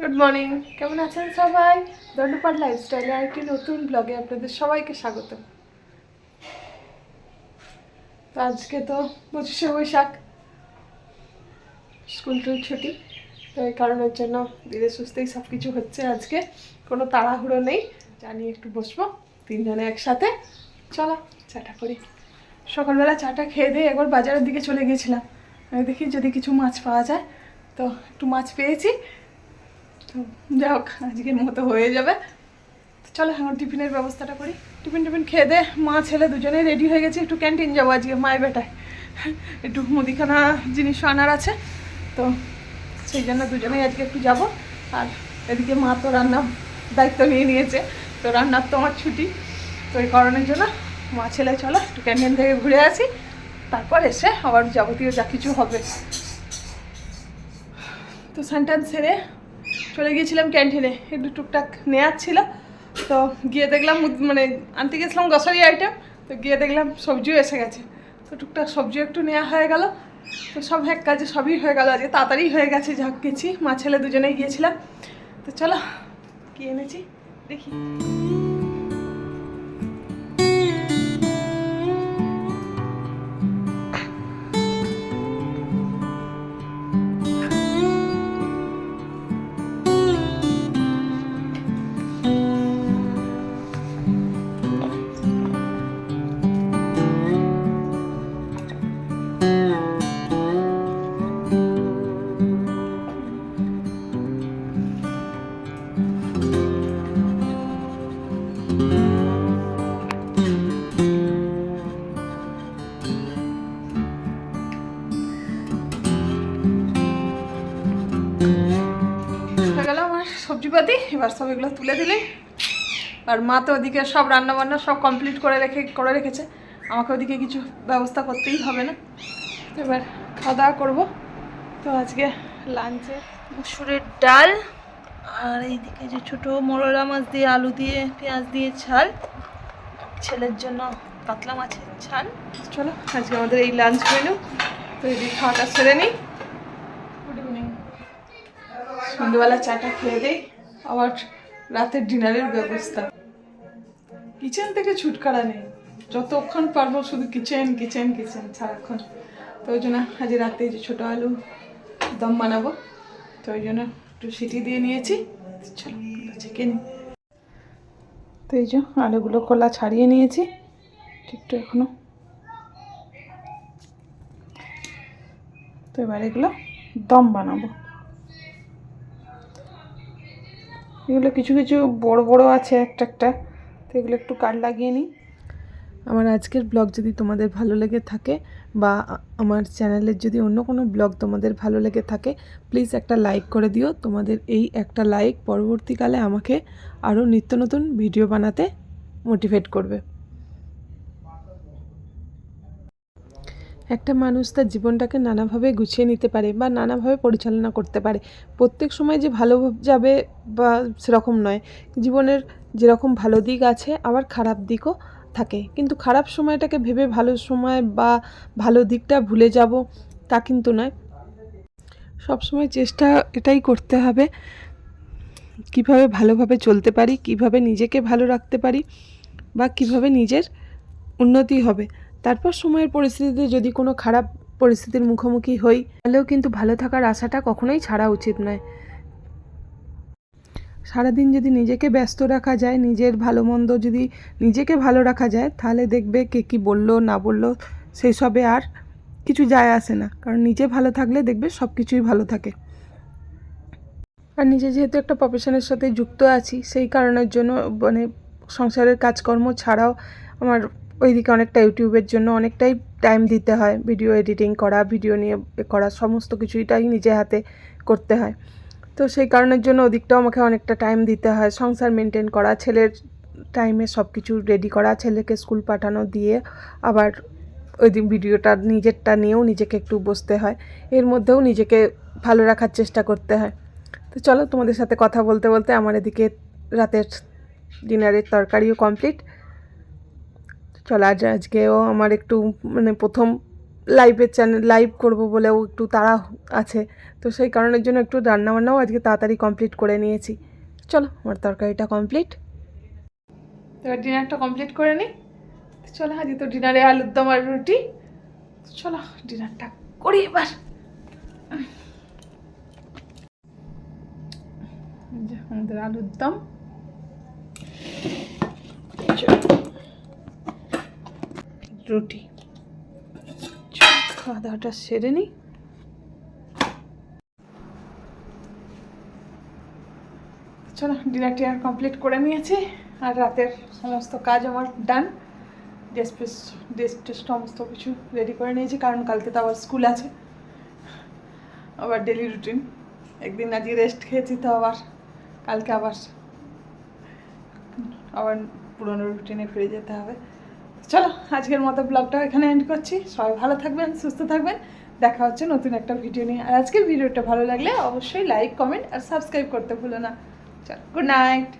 Good morning কেমন আছেন সবাই? দণ্ডপাট লাইফস্টাইলে আরেকটি নতুন ব্লগে আপনাদের সবাইকে স্বাগত। তো আজকে তো পঁচিশে বৈশাখ। স্কুল টুল ছুটি, তো এই কারণের জন্য ধীরে সুস্থেই সব কিছু হচ্ছে আজকে। কোনো তাড়াহুড়ো নেই জানি একটু বসবো, তিনজনে একসাথে। চলো, চাটা করি। সকালবেলা চাটা খেয়ে দিয়ে একবার বাজারের দিকে চলে গিয়েছিলাম। আমি দেখি যদি কিছু মাছ পাওয়া যায়। তো একটু মাছ পেয়েছি তো যাই হোক আজকের মতো হয়ে যাবে। চলো এখন টিফিনের ব্যবস্থাটা করি। টিফিন টিফিন খেয়ে দে, মা, ছেলে দুজনেই রেডি হয়ে গেছে। একটু ক্যান্টিন যাব আজকে, মায়ের বেটায়। একটু মুদিখানা জিনিস আনার আছে। তো সেই জন্য দুজনেই আজকে একটু যাব। আর এদিকে মা তো রান্না দায়িত্ব নিয়ে নিয়েছে। তো রান্নার তো আমার ছুটি। তো এই কারণের জন্য মা, ছেলে, চলো একটু ক্যান্টিন থেকে ঘুরে আসি। তারপর এসে আবার যাবতীয় যা কিছু হবে। তো স্যান্টান সেরে চলে গিয়েছিলাম ক্যান্টিনে একটু টুকটাক নেওয়ার ছিল। তো গিয়ে দেখলাম মানে আনতে গেছিলাম গ্রসারি আইটেম তো গিয়ে দেখলাম সবজিও এসে গেছে। তো টুকটাক সবজি একটু নেওয়া হয়ে গেল। তো সব এক কাজে সবই হয়ে গেল, আজকে তাড়াতাড়ি হয়ে গেছে ঝাঁক গেছি, মা ছেলে দুজনেই গিয়েছিলাম। তো চলো, কি এনেছি? দেখি। আমার এবার সব এগুলো তুলে দিলে। আর মা তো ওদিকে সব রান্না বান্না সব কমপ্লিট করে রেখে, করে রেখেছে। আমাকে ওদিকে কিছু ব্যবস্থা করতেই হবে না। এবার খাওয়া দাওয়া করব। তো আজকে লাঞ্চে মুসুরের ডাল আর এইদিকে যে ছোট মোরলা মাছ দিয়ে আলু দিয়ে পেঁয়াজ দিয়ে ঝাল। ছেলের জন্য পাতলা মাছের ঝাল। চলো, আজকে আমাদের এই লাঞ্চ মেনু তো এদিকে খাওয়াটা সেরে নিই। গুড ইভিনিং সন্ধ্যেবেলা চাটা খেয়ে দিই। আবার রাতের ডিনারের ব্যবস্থা। কিচেন থেকে ছুটকারা নেই। যতক্ষণ পারব শুধু কিচেন কিচেন কিচেন সারাক্ষণ। তো ওই জন্য আজ রাতে যে ছোটো আলু দম বানাবো। তো ওই জন্য একটু সিটি দিয়ে নিয়েছি। চিকেন তো এই যে আলুগুলো কলা ছাড়িয়ে নিয়েছি। একটু এখনও। তো এবার এগুলো দম বানাবো। এগুলো কিছু কিছু বড় বড় আছে একটা একটা। তো এগুলো একটু কাট লাগিয়ে নিই। আমার আজকের ব্লগ যদি তোমাদের ভালো লেগে থাকে বা আমার চ্যানেলের যদি অন্য কোনো ব্লগ তোমাদের ভালো লেগে থাকে প্লিজ একটা লাইক করে দিও। তোমাদের এই একটা লাইক পরবর্তীকালে আমাকে আরও নিত্য নতুন ভিডিও বানাতে মোটিভেট করবে। একটা মানুষ তার জীবনটাকে নানাভাবে গুছিয়ে নিতে পারে বা নানাভাবে পরিচালনা করতে পারে। প্রত্যেক সময় যে ভালো যাবে বা সেরকম নয়। জীবনের যেরকম ভালো দিক আছে, আবার খারাপ দিকও থাকে। কিন্তু খারাপ সময়টাকে ভেবে ভালো সময় বা ভালো দিকটা ভুলে যাব, তা কিন্তু নয়। সবসময় চেষ্টা এটাই করতে হবে, কীভাবে ভালোভাবে চলতে পারি, কীভাবে নিজেকে ভালো রাখতে পারি বা কীভাবে নিজের উন্নতি হবে। তারপর সময়ের পরিস্থিতিতে যদি কোনো খারাপ পরিস্থিতির মুখোমুখি হই, তাহলেও কিন্তু ভালো থাকার আশাটা কখনোই ছাড়া উচিত নয়। সারাদিন যদি নিজেকে ব্যস্ত রাখা যায়, নিজের ভালো মন্দ যদি নিজেকে ভালো রাখা যায়, তাহলে দেখবে কে কী বলল, না বলল, সেই সবে আর কিছু যায় আসে না। কারণ নিজে ভালো থাকলে দেখবে সব কিছুই ভালো থাকে। আর নিজে যেহেতু একটা প্রফেশনের সাথে যুক্ত আছি, সেই কারণের জন্য মানে সংসারের কাজকর্ম ছাড়াও আমার ওইদিকে অনেকটা ইউটিউবের জন্য অনেকটাই টাইম দিতে হয়। ভিডিও এডিটিং করা ভিডিও নিয়ে করা, সমস্ত কিছুটাই নিজে হাতে করতে হয়। তো সেই কারণের জন্য ওদিকটাও আমাকে অনেকটা টাইম দিতে হয়। সংসার মেনটেন করা, ছেলের টাইমে সব কিছু রেডি করা, ছেলেকে স্কুল পাঠানো দিয়ে আবার ওই দিন ভিডিওটা নিজেরটা নিয়েও নিজেকে একটু বসতে হয়। এর মধ্যেও নিজেকে ভালো রাখার চেষ্টা করতে হয়। তো চলো তোমাদের সাথে কথা বলতে বলতে আমার এদিকে রাতের ডিনারের তরকারিও কমপ্লিট চলো আজ আজকেও আমার একটু মানে প্রথম লাইভের চ্যানেল লাইভ করব বলেও একটু তাড়া আছে। তো সেই কারণের জন্য একটু রান্নাবান্নাও আজকে তাড়াতাড়ি কমপ্লিট করে নিয়েছি। চলো, আমার তরকারিটা কমপ্লিট এবার ডিনারটা কমপ্লিট করে নিই। চলো, আজকে তো ডিনারে আলুর দম আর রুটি। চলো ডিনারটা করি এবার। আমাদের আলুর দম চলো। রুটি। খাওয়া দাওয়াটা সেরে নিই চলো ডিনার টিনার কমপ্লিট করে নিয়েছি, আর রাতের সমস্ত কাজ আমার ডান। ড্রেস ফ্রেস ড্রেস ট্রেস সমস্ত কিছু রেডি করে নিয়েছি, কারণ কালকে তো আবার স্কুল আছে। আবার ডেলি রুটিন একদিন আজকে রেস্ট খেয়েছি তো আবার, কালকে আবার আবার পুরোনো রুটিনে ফিরে যেতে হবে। চলো, আজকের মতো ব্লগটা এখানে এন্ড করছি। সবাই ভালো থাকবেন, সুস্থ থাকবেন। দেখা হচ্ছে নতুন একটা ভিডিও নিয়ে। আর আজকের ভিডিওটা ভালো লাগলে অবশ্যই লাইক কমেন্ট আর সাবস্ক্রাইব করতে ভুলো না। চলো গুড নাইট